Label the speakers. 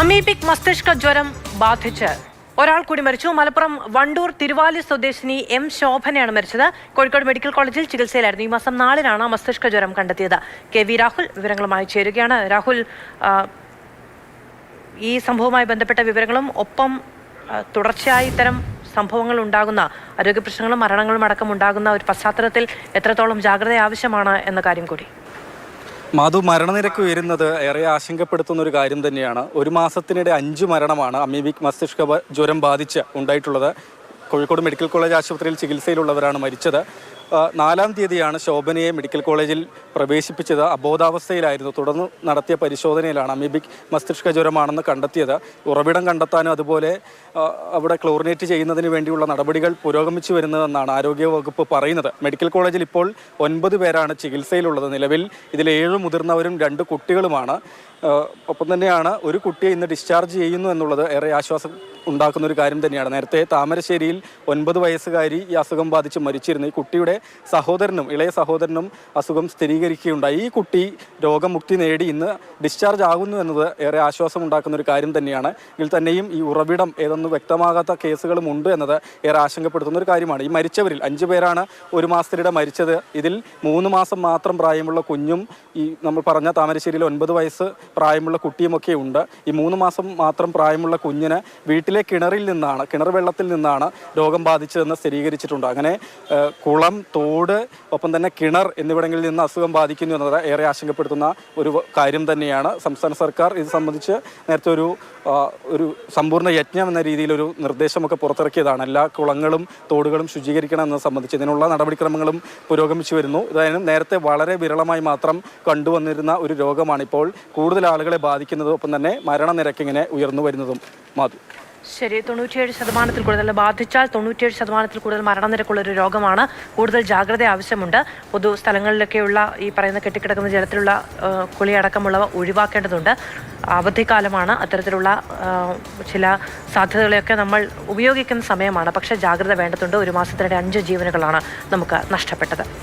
Speaker 1: Amoebic മസ്തിഷ്ക ജ്വരം ബാധിച്ച് ഒരാൾ കൂടി മരിച്ചു. മലപ്പുറം വണ്ടൂർ തിരുവാലി സ്വദേശിനി എം ശോഭനയാണ് മരിച്ചത്. കോഴിക്കോട് മെഡിക്കൽ കോളേജിൽ ചികിത്സയിലായിരുന്നു. ഈ മാസം നാലിനാണ് മസ്തിഷ്ക ജ്വരം കണ്ടെത്തിയത്. കെ വി രാഹുൽ വിവരങ്ങളുമായി ചേരുകയാണ്. രാഹുൽ ഈ സംഭവവുമായി ബന്ധപ്പെട്ട വിവരങ്ങളും ഒപ്പം തുടർച്ചയായി ഇത്തരം സംഭവങ്ങൾ ഉണ്ടാകുന്ന ആരോഗ്യ പ്രശ്നങ്ങളും മരണങ്ങളും അടക്കം ഉണ്ടാകുന്ന ഒരു പശ്ചാത്തലത്തിൽ എത്രത്തോളം ജാഗ്രത ആവശ്യമാണ് എന്ന കാര്യം കൂടി.
Speaker 2: മാധു മരണനിരക്ക് ഉയരുന്നത് ഏറെ ആശങ്കപ്പെടുത്തുന്ന ഒരു കാര്യം തന്നെയാണ്. ഒരു മാസത്തിനിടെ അഞ്ച് മരണമാണ് അമീബിക് മസ്തിഷ്ക ജ്വരം ബാധിച്ച് ഉണ്ടായിട്ടുള്ളത്. കോഴിക്കോട് മെഡിക്കൽ കോളേജ് ആശുപത്രിയിൽ ചികിത്സയിലുള്ളവരാണ് മരിച്ചത്. നാലാം തീയതിയാണ് ശോഭനയെ മെഡിക്കൽ കോളേജിൽ പ്രവേശിപ്പിച്ചത്. അബോധാവസ്ഥയിലായിരുന്നു. തുടർന്ന് നടത്തിയ പരിശോധനയിലാണ് അമീബിക് മസ്തിഷ്ക ജ്വരമാണെന്ന് കണ്ടെത്തിയത്. ഉറവിടം കണ്ടെത്താനും അതുപോലെ അവിടെ ക്ലോറിനേറ്റ് ചെയ്യുന്നതിന് വേണ്ടിയുള്ള നടപടികൾ പുരോഗമിച്ചു വരുന്നതെന്നാണ് ആരോഗ്യവകുപ്പ് പറയുന്നത്. മെഡിക്കൽ കോളേജിൽ ഇപ്പോൾ ഒൻപത് പേരാണ് ചികിത്സയിലുള്ളത്. നിലവിൽ ഇതിൽ ഏഴ് മുതിർന്നവരും രണ്ട് കുട്ടികളുമാണ്. ഒപ്പം തന്നെയാണ് ഒരു കുട്ടിയെ ഇന്ന് ഡിസ്ചാർജ് ചെയ്യുന്നു എന്നുള്ളത് ഏറെ ആശ്വാസം ഉണ്ടാക്കുന്ന ഒരു കാര്യം തന്നെയാണ്. നേരത്തെ താമരശ്ശേരിയിൽ ഒൻപത് വയസ്സുകാരി ഈ അസുഖം ബാധിച്ച് മരിച്ചിരുന്നു. ഈ കുട്ടിയുടെ സഹോദരനും ഇളയ സഹോദരനും അസുഖം സ്ഥിരീകരിക്കുകയുണ്ടായി. ഈ കുട്ടി രോഗമുക്തി നേടി ഇന്ന് ഡിസ്ചാർജ് ആകുന്നു എന്നത് ഏറെ ആശ്വാസം ഉണ്ടാക്കുന്ന ഒരു കാര്യം തന്നെയാണ്. ഇതിൽ തന്നെയും ഈ ഉറവിടം ഏതൊന്നും വ്യക്തമാകാത്ത കേസുകളും ഉണ്ട് എന്നത് ഏറെ ആശങ്കപ്പെടുത്തുന്ന ഒരു കാര്യമാണ്. ഈ മരിച്ചവരിൽ അഞ്ചു പേരാണ് ഒരു മാസത്തിനിടെ മരിച്ചത്. ഇതിൽ മൂന്ന് മാസം മാത്രം പ്രായമുള്ള കുഞ്ഞും ഈ നമ്മൾ പറഞ്ഞ താമരശ്ശേരിയിൽ ഒൻപത് വയസ്സ് പ്രായമുള്ള കുട്ടിയുമൊക്കെ ഉണ്ട്. ഈ മൂന്ന് മാസം മാത്രം പ്രായമുള്ള കുഞ്ഞിന് വീട്ടിലെ കിണറിൽ നിന്നാണ് കിണർ വെള്ളത്തിൽ നിന്നാണ് രോഗം ബാധിച്ചതെന്ന് സ്ഥിരീകരിച്ചിട്ടുണ്ട്. അങ്ങനെ കുളം തോട് ഒപ്പം തന്നെ കിണർ എന്നിവിടങ്ങളിൽ നിന്ന് അസുഖം ബാധിക്കുന്നു എന്നത് ഏറെ ആശങ്കപ്പെടുത്തുന്ന ഒരു കാര്യം തന്നെയാണ്. സംസ്ഥാന സർക്കാർ ഇത് സംബന്ധിച്ച് നേരത്തെ ഒരു ഒരു സമ്പൂർണ യജ്ഞം എന്ന രീതിയിലൊരു നിർദ്ദേശമൊക്കെ പുറത്തിറക്കിയതാണ്. എല്ലാ കുളങ്ങളും തോടുകളും ശുചീകരിക്കണം എന്നത് സംബന്ധിച്ച് ഇതിനുള്ള നടപടിക്രമങ്ങളും പുരോഗമിച്ചു വരുന്നു. ഇതായാലും നേരത്തെ വളരെ വിരളമായി മാത്രം കണ്ടുവന്നിരുന്ന ഒരു രോഗമാണ് ഇപ്പോൾ കൂടുതൽ ആളുകളെ ബാധിക്കുന്നതും ഒപ്പം തന്നെ മരണനിരക്കിങ്ങനെ ഉയർന്നു വരുന്നതും. മാധു.
Speaker 1: ശരി തൊണ്ണൂറ്റിയേഴ് ശതമാനത്തിൽ കൂടുതൽ ബാധിച്ചാൽ തൊണ്ണൂറ്റിയേഴ് ശതമാനത്തിൽ കൂടുതൽ മരണനിരക്കുള്ള ഒരു രോഗമാണ്. കൂടുതൽ ജാഗ്രത ആവശ്യമുണ്ട്. പൊതു സ്ഥലങ്ങളിലൊക്കെയുള്ള ഈ പറയുന്ന കെട്ടിക്കിടക്കുന്ന ജലത്തിലുള്ള കുളിയടക്കമുള്ളവ ഒഴിവാക്കേണ്ടതുണ്ട്. അവധിക്കാലമാണ് അത്തരത്തിലുള്ള ചില സാധ്യതകളെയൊക്കെ നമ്മൾ ഉപയോഗിക്കുന്ന സമയമാണ്. പക്ഷേ ജാഗ്രത വേണ്ടതുണ്ട്. ഒരു മാസത്തിനിടെ അഞ്ച് ജീവനുകളാണ് നമുക്ക് നഷ്ടപ്പെട്ടത്.